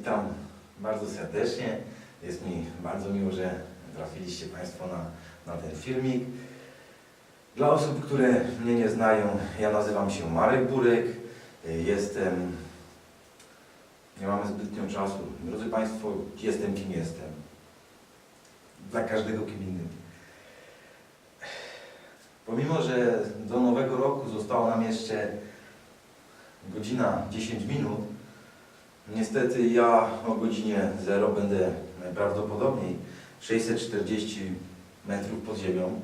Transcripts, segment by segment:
witam bardzo serdecznie. Jest mi bardzo miło, że trafiliście Państwo na, na ten filmik. Dla osób, które mnie nie znają, ja nazywam się Marek Burek. Jestem... Nie mamy zbytnio czasu. Drodzy Państwo, jestem kim jestem. Dla każdego kim innym. Pomimo, że do nowego roku zostało nam jeszcze godzina 10 minut, niestety ja o godzinie 0 będę najprawdopodobniej 640 metrów pod ziemią,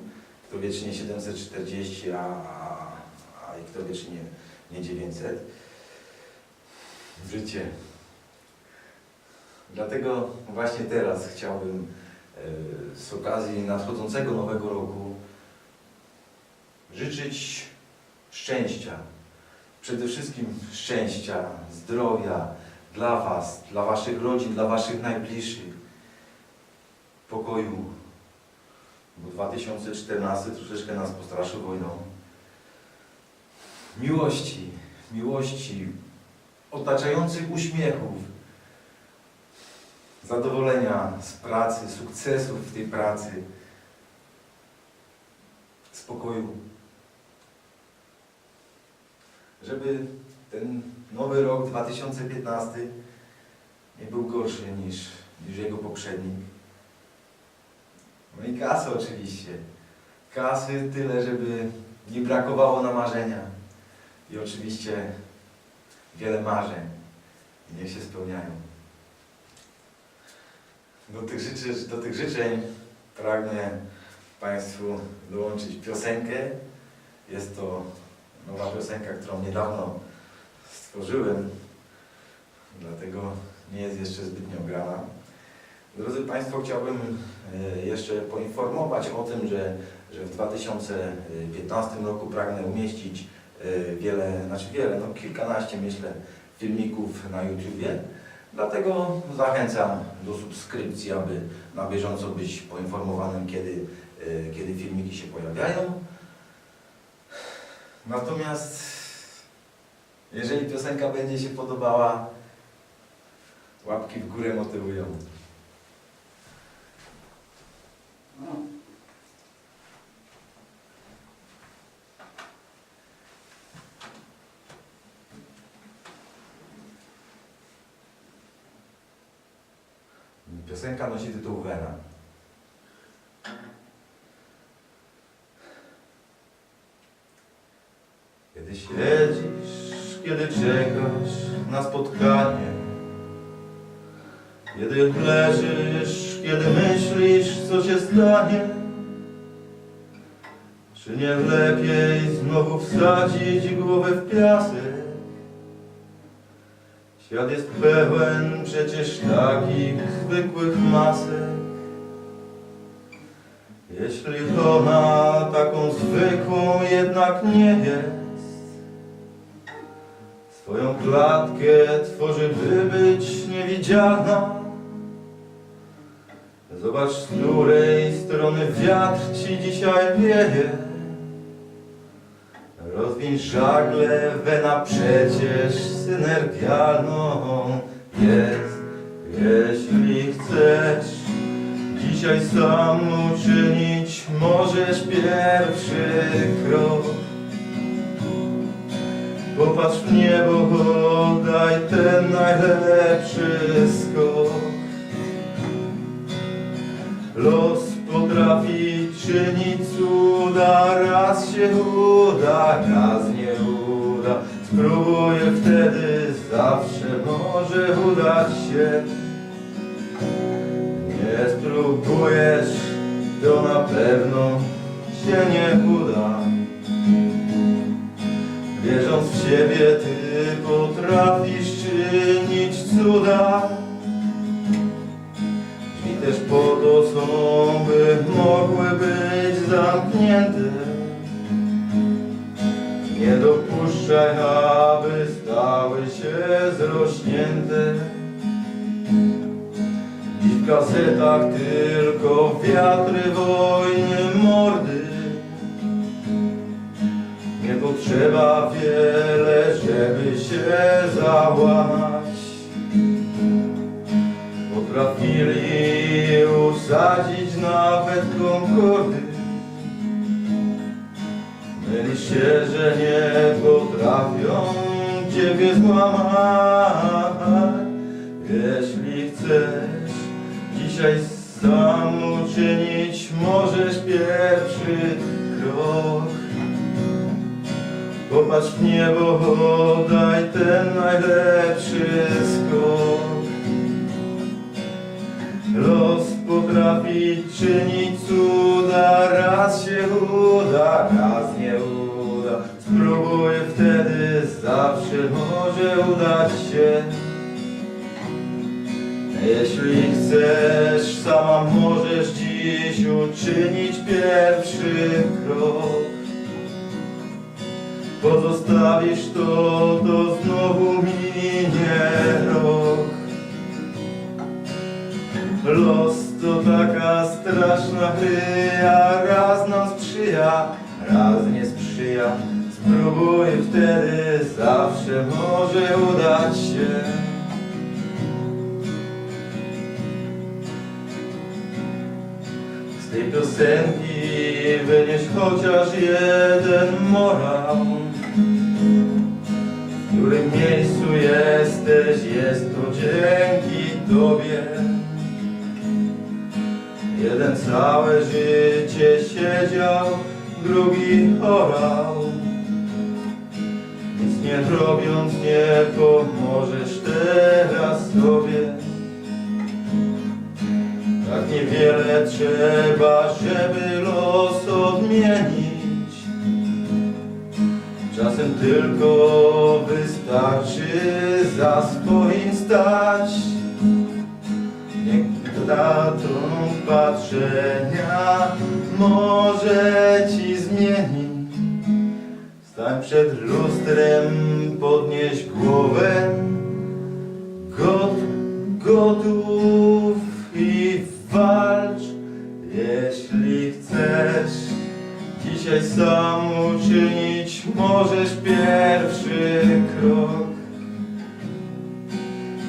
kto wiecznie 740, a, a, a kto wiecznie nie 900. Życie. Dlatego właśnie teraz chciałbym e, z okazji nadchodzącego nowego roku życzyć szczęścia. Przede wszystkim szczęścia, zdrowia dla Was, dla Waszych rodzin, dla Waszych najbliższych. Pokoju. Bo 2014 troszeczkę nas postraszył wojną. Miłości, miłości, otaczających uśmiechów, zadowolenia z pracy, sukcesów w tej pracy, spokoju żeby ten nowy rok 2015 nie był gorszy niż, niż jego poprzednik. No i kasy oczywiście. Kasy tyle, żeby nie brakowało na marzenia. I oczywiście wiele marzeń. Niech się spełniają. Do tych, życzy, do tych życzeń pragnę Państwu dołączyć piosenkę. Jest to nowa piosenka, którą niedawno stworzyłem, dlatego nie jest jeszcze zbytnio grana. Drodzy Państwo, chciałbym e, jeszcze poinformować o tym, że, że w 2015 roku pragnę umieścić e, wiele, znaczy wiele, no kilkanaście myślę, filmików na YouTubie. Dlatego zachęcam do subskrypcji, aby na bieżąco być poinformowanym, kiedy, e, kiedy filmiki się pojawiają. Natomiast jeżeli piosenka będzie się podobała, łapki w górę motywują. Piosenka nosi tytuł Wena. Kiedy siedzisz, kiedy czekasz na spotkanie, kiedy leżysz, kiedy myślisz, co się stanie, czy nie lepiej znowu wsadzić głowę w piasek? Świat jest pełen przecież takich zwykłych masek. Jeśli ona taką zwykłą jednak nie jest, swoją klatkę tworzy, by być niewidzialna. Zobacz, z której strony wiatr ci dzisiaj wieje. Rozwiń żagle, wena przecież synergialną jest. Jeśli chcesz dzisiaj sam uczynić, możesz pierwszy krok. Popatrz w niebo, zawsze może udać się. Nie spróbujesz, to na pewno się nie uda. Wierząc w siebie, ty potrafisz czynić cuda. Drzwi też po to są, by mogły być zamknięte. Nie dopuszczaj, W tylko wiatry, wojny, mordy. Nie potrzeba wiele, żeby się załamać. Potrafili usadzić nawet konkordy. Myli się, że nie potrafią Ciebie złamać. Jeśli chcesz dzisiaj sam uczynić Możesz pierwszy krok Popatrz w niebo, daj ten najlepszy skok Los potrafi czynić cuda, raz się uda, raz nie uda. Spróbuj wtedy, zawsze może udać się. Jeśli chcesz, sama możesz dziś uczynić pierwszy krok. Pozostawisz to, to znowu minie rok. Los to taka straszna chryja, raz nam sprzyja, raz nie sprzyja. Spróbuj wtedy, zawsze może udać się. Tej piosenki wynieś chociaż jeden morał. W którym miejscu jesteś, jest to dzięki Tobie. Jeden całe życie siedział, drugi orał. Nic nie robiąc nie pomożesz teraz sobie. Trzeba, żeby los odmienić. Czasem tylko wystarczy za swoim stać. Niech datą patrzenia może ci zmieni. Stań przed lustrem, podnieś głowę. Got, gotów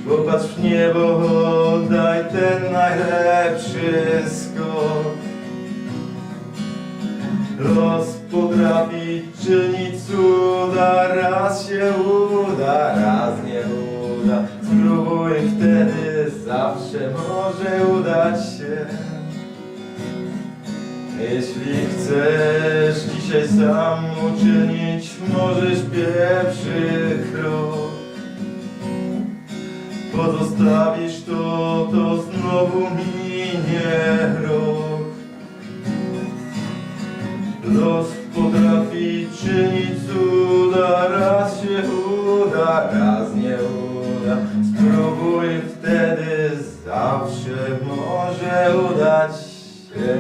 Popatrz w niebo, oddaj ten najlepszy skok. Los potrafi czynić cuda, raz się uda, raz nie uda. Spróbuj wtedy, zawsze może udać się. Jeśli chcesz dzisiaj sam uczynić, możesz pierwszy krok. Pozostawisz to, to znowu minie rok. Los potrafi czynić cuda, raz się uda, raz nie uda. Spróbuj wtedy, zawsze może udać się.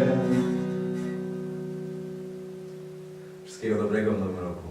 Wszystkiego dobrego w nowym roku.